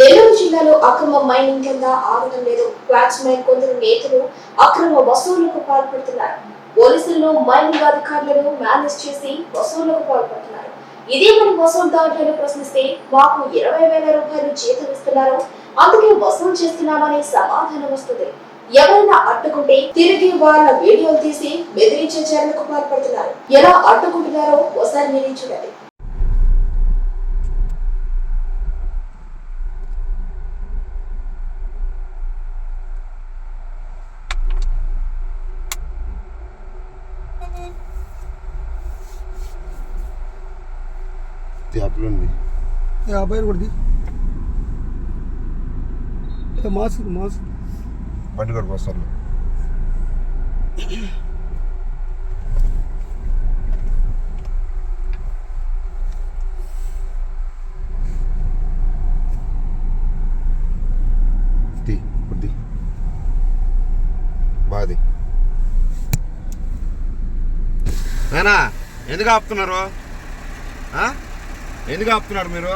నెల్లూరు జిల్లాలో అక్రమ మైనింగ్ కింద ఆగడం లేదు. బ్యాట్స్మెన్ కొందరు నేతలు అక్రమ వసూళ్ళకు పాల్పడుతున్నారు. పోలీసులను మైనింగ్ అధికారులను మేనేజ్ చేసి వసూళ్ళకు పాల్పడుతున్నారు. ఇదే మన వసూలుదారులను ప్రశ్నిస్తే మాకు ఇరవై వేల రూపాయలు జీతం ఇస్తున్నారు అందుకే వసూలు చేస్తున్నామని సమాధానం వస్తుంది. ఎవరైనా అడ్డుకుంటే తిరిగి వాళ్ళ వీడియోలు తీసి బెదిరించే చర్యలకు పాల్పడుతున్నారు. ఎలా అడ్డుకుంటున్నారో ఒకసారి మీరు చూడండి. యాప్లో ఉంది యాభై కొద్ది మాస్ మాస్ బండి కూడా వస్తాను బాది ఎందుకు ఆపుతున్నారు? ఆ? ఎందుకు ఆపుతున్నారు మీరు.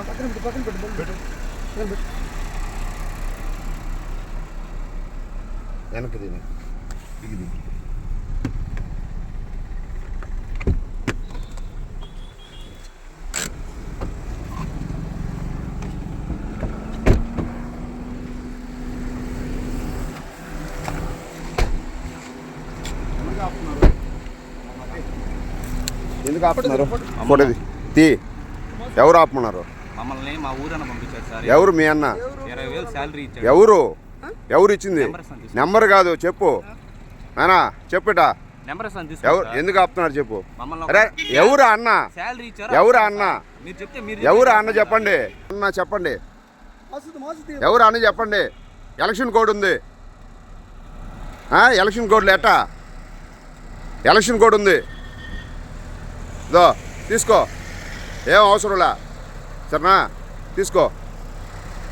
వెనక్కి ఇది ఎందుకు ఆపుతున్నారు? ఫోటోది తీ ఎవరు ఆపమన్నారు? మమ్మల్ని మా ఊరన్న పంపించారు సార్. ఎవరు మీ అన్న? ఇరవై వేలు శాలరీ ఇచ్చాడు. ఎవరు? ఎవరు ఇచ్చింది? నెంబర్ కాదు చెప్పు. నానా చెప్పుటా. ఎవరు ఎందుకు ఆపుతున్నారు చెప్పు? మమ్మల్ని అరే ఎవరు అన్న? ఎవరు అన్న? మీరు చెప్తే మీరు ఎవరు అన్న చెప్పండి? అన్న చెప్పండి. ఎవరు అన్న చెప్పండి? ఎలక్షన్ కోడ్ ఉంది. ఆ, ఎలక్షన్ కోడ్లు ఎట్టా? ఎలక్షన్ కోడ్ ఉంది. దో తీసుకో. ఏం అవసరంలా సరేనా తీసుకో.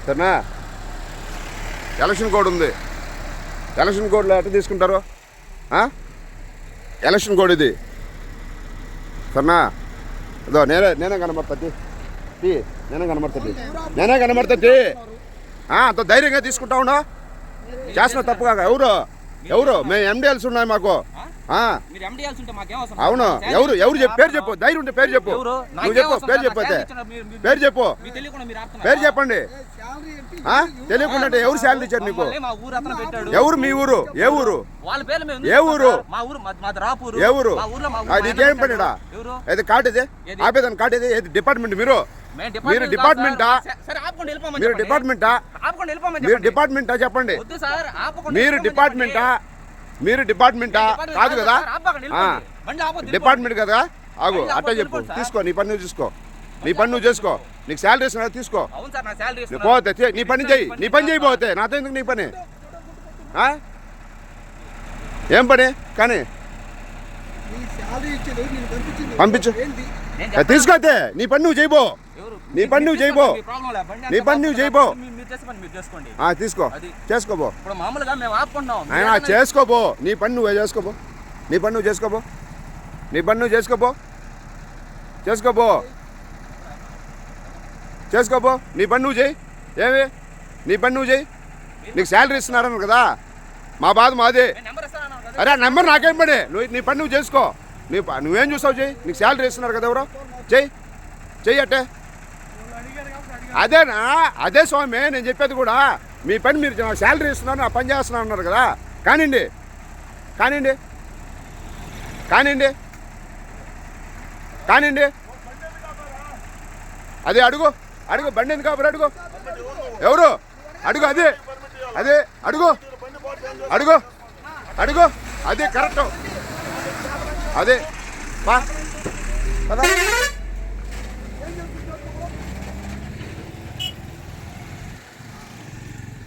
సరేనా. ఎలక్షన్ కోడ్ ఉంది. ఎలక్షన్ కోడ్లో ఎట్లా తీసుకుంటారు? ఆ? ఎలక్షన్ కోడ్ ఇది. సరేనా. ఇదో నేనే నేనే కనబడుతుంది తీ. నేనే కనబడుతుంది నేనే కనబడుతుంది అంత ధైర్యంగా తీసుకుంటా ఉన్నా చేసిన తప్పు కాక ఎవరు? ఎవరు? మేము ఎండిఎల్స్ ఉన్నాయి మాకు. ఆ, మీరు ఎండియాల్సి ఉంటే మాకేం అవసరం అవును. ఎవరు ఎవరు చెప్పు పేరు. చెప్పు ధైర్యం ఉంటే పేరు చెప్పు. ఎవరు? నువ్వు నాకేం చెప్పు పేరు. చెప్పు అయితే పేరు చెప్పు? పేరు చెప్పండి? తెలియకుండా అంటే ఎవరు శాలరీ ఇచ్చారు నీకు? మమ్మల్ని మా ఊరు అతను పెట్టాడు. ఎవరు మీ ఊరు? ఏ ఊరు? వాళ్ళ పేర్లు మేము ఏ ఊరు? ఏ ఊరు? నీకేం. పనిడా? కార్డు ఇది? ఏది? ఆపేదాన్ని కార్డు ఇది? ఏది డిపార్ట్మెంట్ మీరు? మీరు డిపార్ట్మెంట్ మీరు. డిపార్ట్మెంటా? మీరు చెప్పండి. డిపార్ట్మెంటా చెప్పండి? వద్దు సార్ ఆపుకోండి మీరు డిపార్ట్మెంటా. మీరు డిపార్ట్మెంటా? కాదు కదా? డిపార్ట్మెంట్ కదా? ఆగు అట్ట చెప్పు. తీసుకో నీ పని నువ్వు తీసుకో నీ పని నువ్వు చేసుకో. నీకు శాలరీ ఇస్తున్నా తీసుకో. పోతే నీ పని చెయ్యి. నీ పని చేయి పోతే. నాతో ఎందుకు నీ పని? ఆ? ఏం పని? కానీ నీ శాలరీ ఇచ్చేది నేను పంపించింది పంపించు. తీసుకోతే నీ పని నువ్వు చేయబో? నీ పని నువ్వు చేయబో. నీ పని నువ్వు. చేయబో. మీరు- మీరు చేసే పని మీరు చేసుకోండి. ఆ, తీసుకో. అది. చేసుకోబో ఇప్పుడు మామూలుగా మేము ఆపుకుంటాం ఆయన చేసుకోబో నీ పని నువ్వే చేసుకోబో నీ పని నువ్వు చేసుకోబో నీ పని నువ్వు చేసుకోబో చేసుకోబో చేసుకోబో నీ పని నువ్వు చేయి. ఏమి? నీ పని నువ్వు చేయి. నీకు శాలరీ ఇస్తున్నారను కదా. మా బాధ మాదే. అరే నెంబర్ నాకేం పని నువ్వు నీ పని నువ్వు చేసుకో. నీ నువ్వేం చూసావు చెయ్యి నీకు శాలరీ ఇస్తున్నారు కదా ఎవరో? చెయ్యి చెయ్యి అట్టే. అదేనా? అదే స్వామి నేను చెప్పేది కూడా. మీ పని మీరు శాలరీ ఇస్తున్నారు నా పని చేస్తున్నారు అన్నారు కదా. కానివ్వండి. కానివ్వండి. కానివ్వండి. కానివ్వండి. అదే అడుగు. అడుగు బండి ఎందుకు కాబట్టి అడుగు. ఎవరు? అడుగు అదే. అదే అడుగు. అడుగు. అడుగు. అదే కరెక్ట్. అదే బా పద